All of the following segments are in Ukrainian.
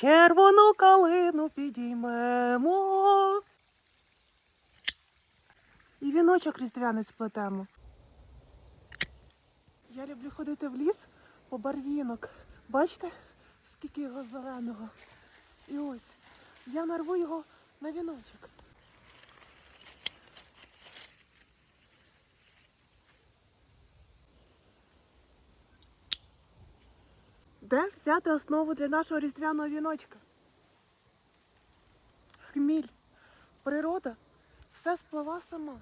червону калину підіймемо. І віночок різдвяний сплетемо. Я люблю ходити в ліс по барвінок. Бачите, скільки його зеленого. І ось я нарву його на віночок. Де взяти основу для нашого різдвяного віночка? Хміль, природа, все сплива сама.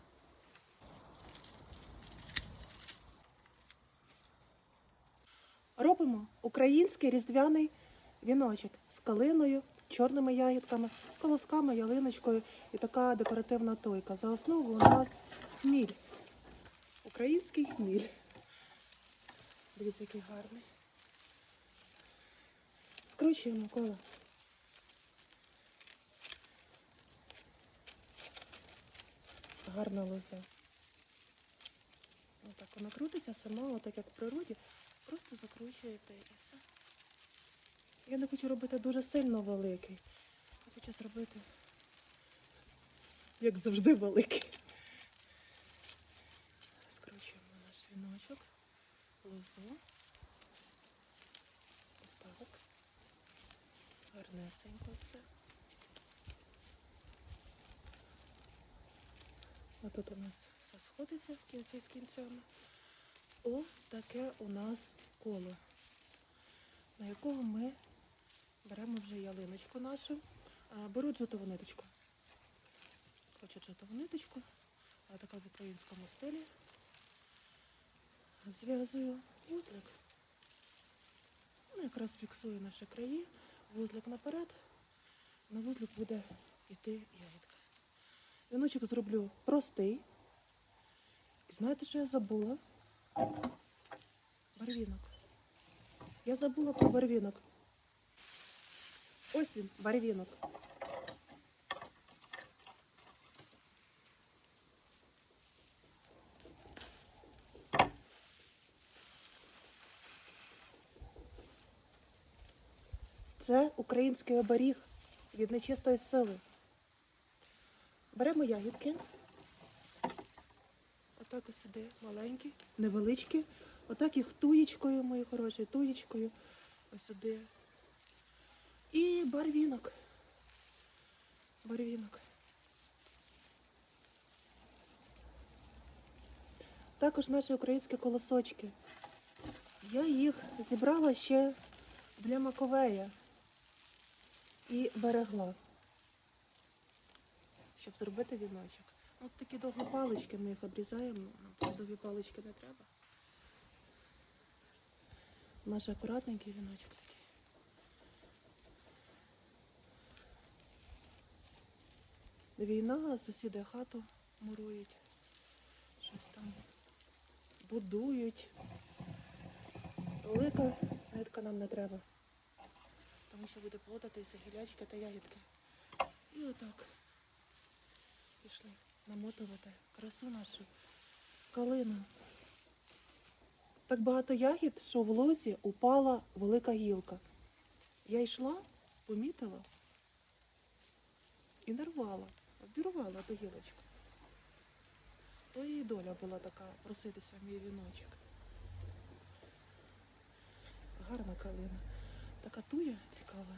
Робимо український різдвяний віночок з калиною, чорними ягідками, колосками, ялиночкою і така декоративна тойка. За основу у нас хміль. Український хміль. Дивіться, який гарний. Скручуємо коло. Гарна лоза. Отак вона крутиться сама, отак як в природі. Просто закручуєте і все. Я не хочу робити дуже сильно великий. Я хочу зробити, як завжди, великий. Скручуємо наш віночок, лозу. Отак. Гарнесенько все. А тут у нас все сходиться в кінці з кінцями. О, таке у нас коло, на якого ми беремо вже ялиночку нашу. Беру джутову ниточку. Хочу джутову ниточку, а така в українському стилі. Зв'язую вузлик. Якраз фіксую наші краї, вузлик наперед, на вузлик буде йти ягідка. Віночок зроблю простий. І знаєте, що я забула? Барвінок. Я забула про барвінок. Ось він, барвінок. Це український оберіг від нечистої сили. Беремо ягідки. Отак ось сюди маленькі, невеличкі. Отак їх туєчкою, мої хороші, туєчкою. Ось сюди. І барвінок. Барвінок. Також наші українські колосочки. Я їх зібрала ще для Маковея і берегла, щоб зробити віночок. От такі довгі палички, ми їх обрізаємо, довгі палички не треба. Наш акуратненький віночок такий. Війна, сусіди хату мурують, щось там будують. Велика нитка нам не треба, тому що буде плутатися гілячки та ягідки. І отак пішли намотувати красу нашу калину. Так багато ягід, що в лозі упала велика гілка. Я йшла, помітила і нарвала, обірвала ту гілочку. То її доля була така проситися в мій віночок. Гарна калина. Така туя цікава.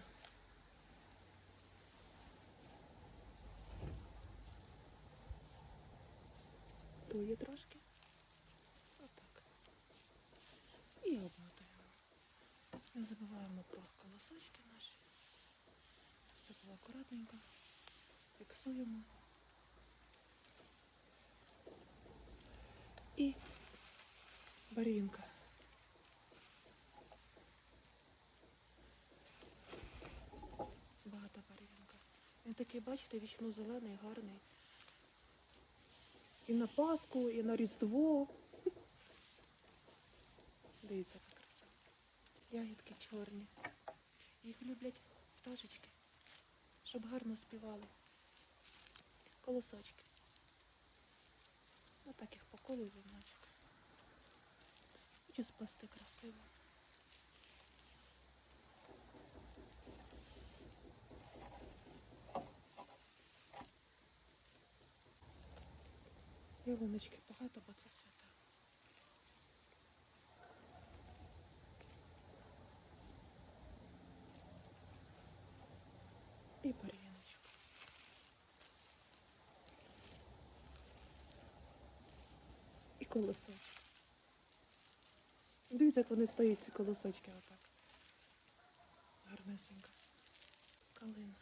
Тує трошки. Отак. І обмотуємо. Не забуваємо про колосочки наші. Все було акуратненько. Фіксуємо. І барвінка. Такий, бачите, вічно зелений, гарний. І на Пасху, і на Різдво. Дивіться, яка краса. Ягідки чорні. Їх люблять пташечки, щоб гарно співали. Колосочки. Отак їх по колу віночок. Хочу спасти красиво. Ялиночки багато, бо це свята. І барвіночок. І колесо. Дивіться, як вони стоять, ці колосочки отак. Гарнесенько. Калина.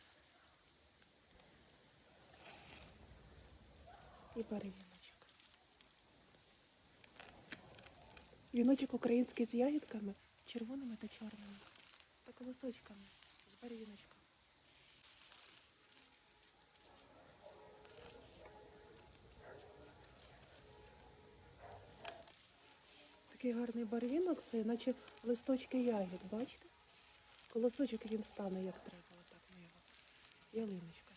І барвіночок. Віночок український з ягідками, червоними та чорними. Та колосочками з барвіночком. Такий гарний барвінок, це наче листочки ягід, бачите? Колосочок він стане як треба, отак ми його. Ялиночка.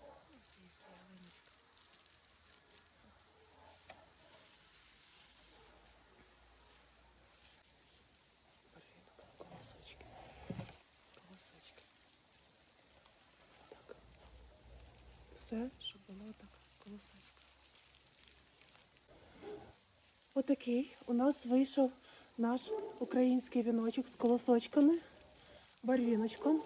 Ось їх ялиночка. Барвінок, колосочки. Колосочки. Так. Все, щоб було так колосочка. Отакий у нас вийшов наш український віночок з колосочками, барвіночком,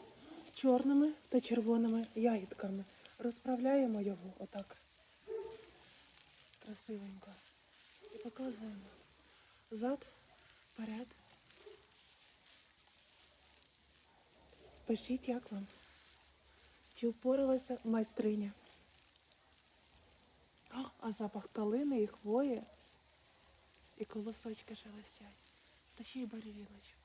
чорними та червоними ягідками. Розправляємо його отак красивенько і показуємо зад, вперед. Пишіть, як вам. Чи впоралася майстриня? А, запах калини і хвої, і колосочки шелестять. Та ще й барвіночок.